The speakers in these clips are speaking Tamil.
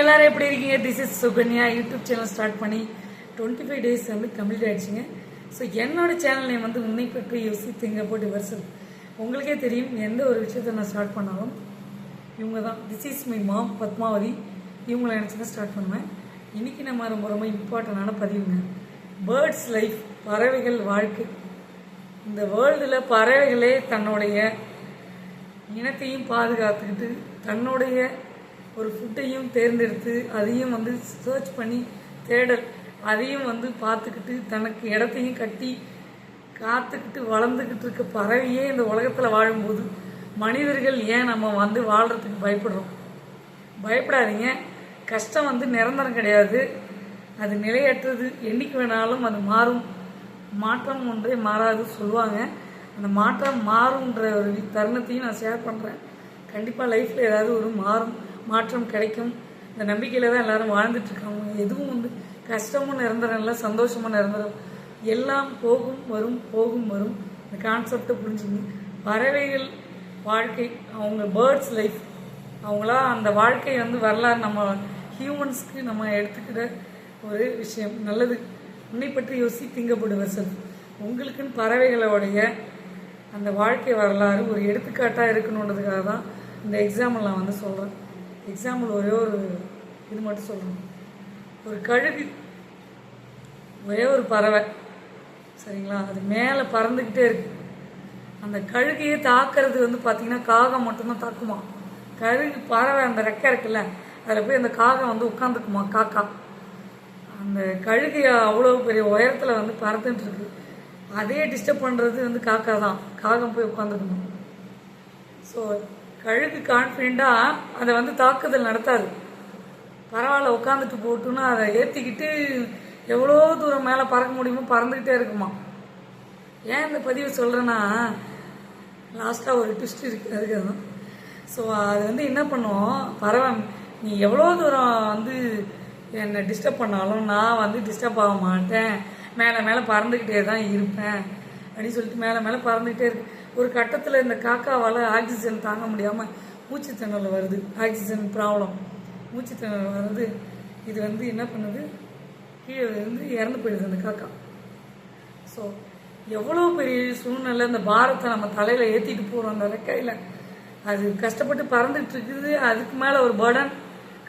எல்லாரும் எப்படி இருக்கீங்க? This is Sukanya YouTube channel start பண்ணி டுவெண்ட்டி ஃபைவ் டேஸ் வந்து கம்ப்ளீட் ஆயிடுச்சுங்க. ஸோ என்னோட சேனல் நேம் வந்து உன்னை பற்றி யோசித்துங்க போட்டு வருஷம் உங்களுக்கே தெரியும் எந்த ஒரு விஷயத்த நான் ஸ்டார்ட் பண்ணாலும் இவங்க தான் this is my mom Padmavathi. இவங்களை நினச்சி தான் ஸ்டார்ட் பண்ணுவேன். இன்னைக்கு நம்ம ரொம்ப ரொம்ப இம்பார்ட்டண்டான பதிவுங்க. பேர்ட்ஸ் லைஃப் பறவைகள் வாழ்க்கை. இந்த வேர்ல்டில் பறவைகளே தன்னுடைய இனத்தையும் பாதுகாத்துக்கிட்டு தன்னுடைய ஒரு ஃபுட்டையும் தேர்ந்தெடுத்து அதையும் வந்து சர்ச் பண்ணி தேடல். அதையும் வந்து பார்த்துக்கிட்டு தனக்கு இடத்தையும் கட்டி காத்துக்கிட்டு வளர்ந்துக்கிட்டு இருக்க பறவையே இந்த உலகத்தில் வாழும்போது மனிதர்கள் ஏன் நம்ம வந்து வாழ்கிறதுக்கு பயப்படுறோம்? பயப்படாதீங்க. கஷ்டம் வந்து நிரந்தரம் கிடையாது. அது நிலையற்றது. என்றைக்கு வேணாலும் அது மாறும். மாற்றம் ஒன்றே மாறாது சொல்லுவாங்க. அந்த மாற்றம் மாறும்ன்ற ஒரு தருணத்தையும் நான் ஷேர் பண்ணுறேன் கண்டிப்பாக லைஃப்பில் ஏதாவது ஒரு மாறும். மாற்றம் கிடைக்கும். இந்த நம்பிக்கையில் தான் எல்லாரும் வாழ்ந்துட்டு இருக்காங்க எதுவும் வந்து கஷ்டமும் நிரந்தரம் இல்லை சந்தோஷமும் நிரந்தரம். எல்லாம் போகும் வரும் போகும் வரும். இந்த கான்செப்டை புரிஞ்சுங்க. பறவைகள் வாழ்க்கை அவங்க பேர்ட்ஸ் லைஃப் அவங்களா அந்த வாழ்க்கை வந்து வரலாறு நம்ம ஹியூமன்ஸ்க்கு நம்ம எடுத்துக்கிற ஒரு விஷயம். நல்லது. உன்னை பற்றி யோசி திங்கப்படுவர் சார் உங்களுக்குன்னு பறவைகளோடைய அந்த வாழ்க்கை வரலாறு ஒரு எடுத்துக்காட்டாக இருக்கணுன்றதுக்காக தான் இந்த எக்ஸாம்பிள் நான் வந்து சொல்கிறேன் எக்ஸாம்பிள் ஒரே ஒரு இது மட்டும் சொல்லணும் ஒரு கழுகு ஒரே ஒரு பறவை சரிங்களா? அது மேலே பறந்துக்கிட்டே இருக்கு. அந்த கழுகையை தாக்குறது வந்து பார்த்தீங்கன்னா காகம் மட்டும்தான் தாக்குமா? கழுகு பறவை அந்த ரெக்கை இருக்குல்ல அதில் போய் அந்த காகம் வந்து உட்காந்துக்குமா காக்கா. அந்த கழுகு அவ்வளோ பெரிய உயரத்தில் வந்து பறந்துட்டு இருக்கு. அதே டிஸ்டர்ப் பண்ணுறது வந்து காக்கா தான். காகம் போய் உட்காந்துக்கணும் ஸோ கழுகு கான்ஃபிடெண்ட்டாக அதை வந்து தாக்குதல் நடத்தாது. பரவாயில்ல உட்காந்துட்டு போட்டுன்னு அதை ஏற்றிக்கிட்டு எவ்வளோ தூரம் மேலே பறக்க முடியுமோ பறந்துக்கிட்டே இருக்குமா. ஏன் இந்த பதிவு சொல்கிறேன்னா லாஸ்ட்டாக ஒரு ட்விஸ்ட் இருக்குது அதுக்கு தான் ஸோ அது வந்து என்ன பண்ணுவோம் பறவை நீ எவ்வளோ தூரம் வந்து என்னை டிஸ்டர்ப் பண்ணாலும் நான் வந்து டிஸ்டர்ப் ஆக மாட்டேன். மேலே மேலே பறந்துக்கிட்டே தான் இருப்பேன். அப்படின்னு சொல்லிட்டு மேலே மேலே பறந்துக்கிட்டே இருக்கு. ஒரு கட்டத்தில் இந்த காக்காவால் ஆக்சிஜன் தாங்க முடியாமல் மூச்சு திணறல் வருது. ஆக்சிஜன் ப்ராப்ளம் மூச்சு திணறல் வருது இது வந்து என்ன பண்ணுது? கீழே வந்து இறந்து போயிடுது அந்த காக்கா. ஸோ எவ்வளோ பெரிய சூழ்நிலை அந்த பாரத்தை நம்ம தலையில் ஏற்றிட்டு போகிறோம் அந்த ரெக்கையில் அது கஷ்டப்பட்டு பறந்துட்டு இருக்குது. அதுக்கு மேலே ஒரு பர்டன்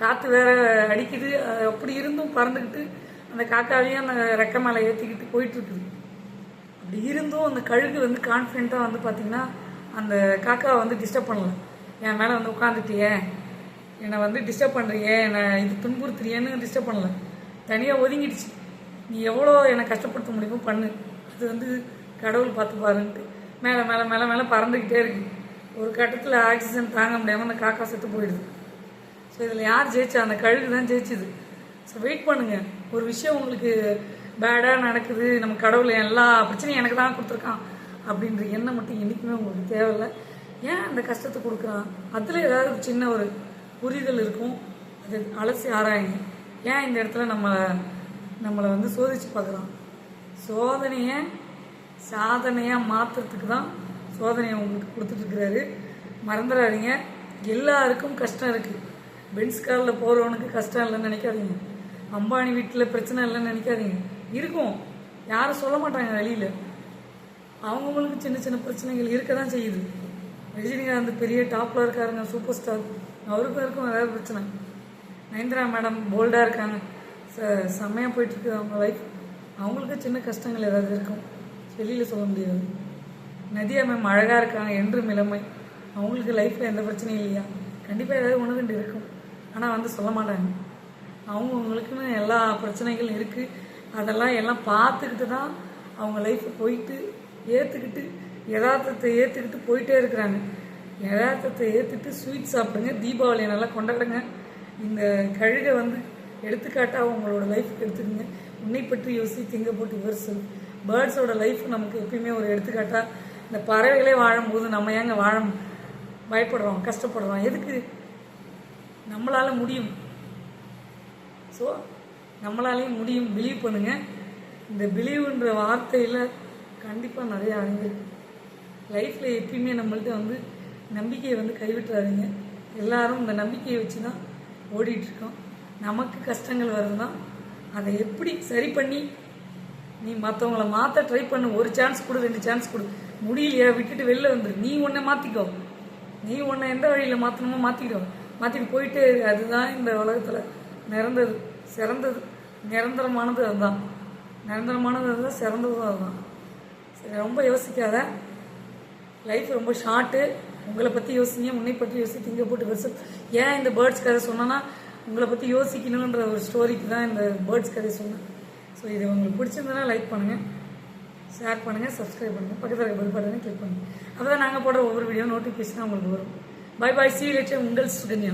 காற்று வேற அடிக்குது. அது அப்படி இருந்தும் பறந்துக்கிட்டு அந்த காக்காவையும் அந்த ரெக்கை மேலே ஏற்றிக்கிட்டு போயிட்டுருக்குது அப்படி இருந்தும் அந்த கழுகு வந்து கான்ஃபிடென்ட்டாக வந்து பார்த்தீங்கன்னா அந்த காக்காவை வந்து டிஸ்டர்ப் பண்ணல என் மேலே வந்து உட்காந்துட்டியே என்னை வந்து டிஸ்டர்ப் பண்ணுறியே என்னை இது துன்புறுத்துறியேன்னு டிஸ்டர்ப் பண்ணல தனியாக ஒதுங்கிடுச்சு. நீ எவ்வளோ என்னை கஷ்டப்படுத்த முடியுமோ பண்ணு. அது வந்து கடவுள் பார்த்து பாருன்ட்டு மேலே மேலே மேலே மேலே பறந்துக்கிட்டே இருக்கு. ஒரு கட்டத்தில் ஆக்சிஜன் தாங்க முடியாமல் அந்த காக்கா செத்து போயிடுது. ஸோ இதில் யார் ஜெயிச்சா? அந்த கழுகு தான் ஜெயிச்சுது. ஸோ வெயிட் பண்ணுங்கள் ஒரு விஷயம் உங்களுக்கு பேடாக நடக்குது. நம்ம கடவுள் எல்லா பிரச்சனையும் எனக்கு தான் கொடுத்துருக்கான் அப்படின்ற எண்ணம் மட்டும் என்றைக்குமே உங்களுக்கு தேவையில்லை. ஏன் அந்த கஷ்டத்தை கொடுக்குறான்? அதில் ஏதாவது ஒரு சின்ன ஒரு புரிதல் இருக்கும். அது அலசி ஆராயுங்க. ஏன் இந்த இடத்துல நம்ம நம்மளை வந்து சோதிச்சு பார்க்குறோம் சோதனையை சாதனையாக மாற்றுறதுக்கு தான் சோதனையை உங்களுக்கு கொடுத்துட்ருக்கிறாரு மறந்துடாதீங்க. எல்லாருக்கும் கஷ்டம் இருக்குது பென்ஸ் காரில் போகிறவனுக்கு கஷ்டம் இல்லைன்னு நினைக்காதீங்க. அம்பானி வீட்டில் பிரச்சனை இல்லைன்னு நினைக்காதீங்க. இருக்கும். யாரும் சொல்ல மாட்டாங்க வெளியில். அவங்கவுங்களுக்கு சின்ன சின்ன பிரச்சனைகள் இருக்க தான் செய்யுது. ரஜினிகாந்த் பெரிய டாப்பில் இருக்காருங்க சூப்பர் ஸ்டார் அவருக்கும் இருக்கும் ஏதாவது பிரச்சனை. நயன்திரா மேடம் போல்டாக இருக்காங்க. ச செம்மையாக போயிட்டுருக்கு அவங்க லைஃப் அவங்களுக்கு சின்ன கஷ்டங்கள் ஏதாவது இருக்கும். வெளியில் சொல்ல முடியாது. நதியா மேம் அழகாக இருக்காங்க என்றும் இளமை. அவங்களுக்கு லைஃப்பில் எந்த பிரச்சனையும் இல்லையா? கண்டிப்பாக ஏதாவது உணர்ந்து இருக்கும். ஆனால் வந்து சொல்ல மாட்டாங்க. அவங்கவுங்களுக்குன்னு எல்லா பிரச்சனைகளும் இருக்குது அதெல்லாம் எல்லாம் பார்த்துக்கிட்டு தான் அவங்க லைஃப்பை போயிட்டு ஏற்றுக்கிட்டு யதார்த்தத்தை ஏற்றுக்கிட்டு போயிட்டே இருக்கிறாங்க. யதார்த்தத்தை ஏற்றுட்டு ஸ்வீட் சாப்பிடுங்க தீபாவளியை நல்லா கொண்டாடுங்க. இந்த கழுகை வந்து எடுத்துக்காட்டாக உங்களோட லைஃப்க்கு எடுத்துக்கோங்க. உன்னை பற்றி யோசி திங்க போட்டு விவரிசல் பேர்ட்ஸோட லைஃப் நமக்கு எப்பயுமே ஒரு எடுத்துக்காட்டாக இந்த பறவைகளே வாழும்போது நம்ம ஏங்க வாழ பயப்படுறோம் கஷ்டப்படுறோம்? எதுக்கு? நம்மளால் முடியும். ஸோ நம்மளாலையும் முடியும். பிலீவ் பண்ணுங்கள் இந்த பிலீவ்ன்ற வார்த்தையில் கண்டிப்பாக நிறைய அடங்கியிருக்கு லைஃப்பில் எப்பயுமே நம்மள்கிட்ட வந்து நம்பிக்கையை வந்து கைவிட்டுறாதீங்க. எல்லாரும் இந்த நம்பிக்கையை வச்சு தான் ஓடிட்டுருக்கோம். நமக்கு கஷ்டங்கள் வருதுன்னா அதை எப்படி சரி பண்ணி நீ மற்றவங்கள மாற்ற ட்ரை பண்ணு. ஒரு சான்ஸ் கொடு ரெண்டு சான்ஸ் கொடு. முடியலையா? விட்டுட்டு வெளில வந்துடு நீ உன்னை மாற்றிக்கோ நீ உன்னை எந்த வழியில் மாற்றணுமோ மாற்றிக்கோ மாற்றிட்டு போயிட்டே இரு. அதுதான் இந்த உலகத்தில் நிறந்தது சிறந்தது. நிரந்தரமானது அதுதான். நிரந்தரமானது அதுதான் சிறந்ததும் அதுதான். சரி ரொம்ப யோசிக்காத. லைஃப் ரொம்ப ஷார்ட்டு உங்களை பற்றி யோசிங்க உன்னை பற்றி யோசி திங்க போட்டு பெருசு ஏன் இந்த பேர்ட்ஸ் கதை சொன்னேன்னா உங்களை பற்றி யோசிக்கணுன்ற ஒரு ஸ்டோரிக்கு தான் இந்த பேர்ட்ஸ் கதை சொன்னேன். ஸோ இது உங்களுக்கு பிடிச்சிருந்ததுன்னா லைக் பண்ணுங்கள் ஷேர் பண்ணுங்கள் சப்ஸ்கிரைப் பண்ணுங்கள் பக்கத்தில் இருக்க பெல் பட்டனை கிளிக் பண்ணுங்கள் அப்போ தான் நாங்கள் போடுற ஒவ்வொரு வீடியோ நோட்டிஃபிகேஷனாக உங்களுக்கு வரும். பை பாய் சி லட்சம் உங்கள் சுகன்யா.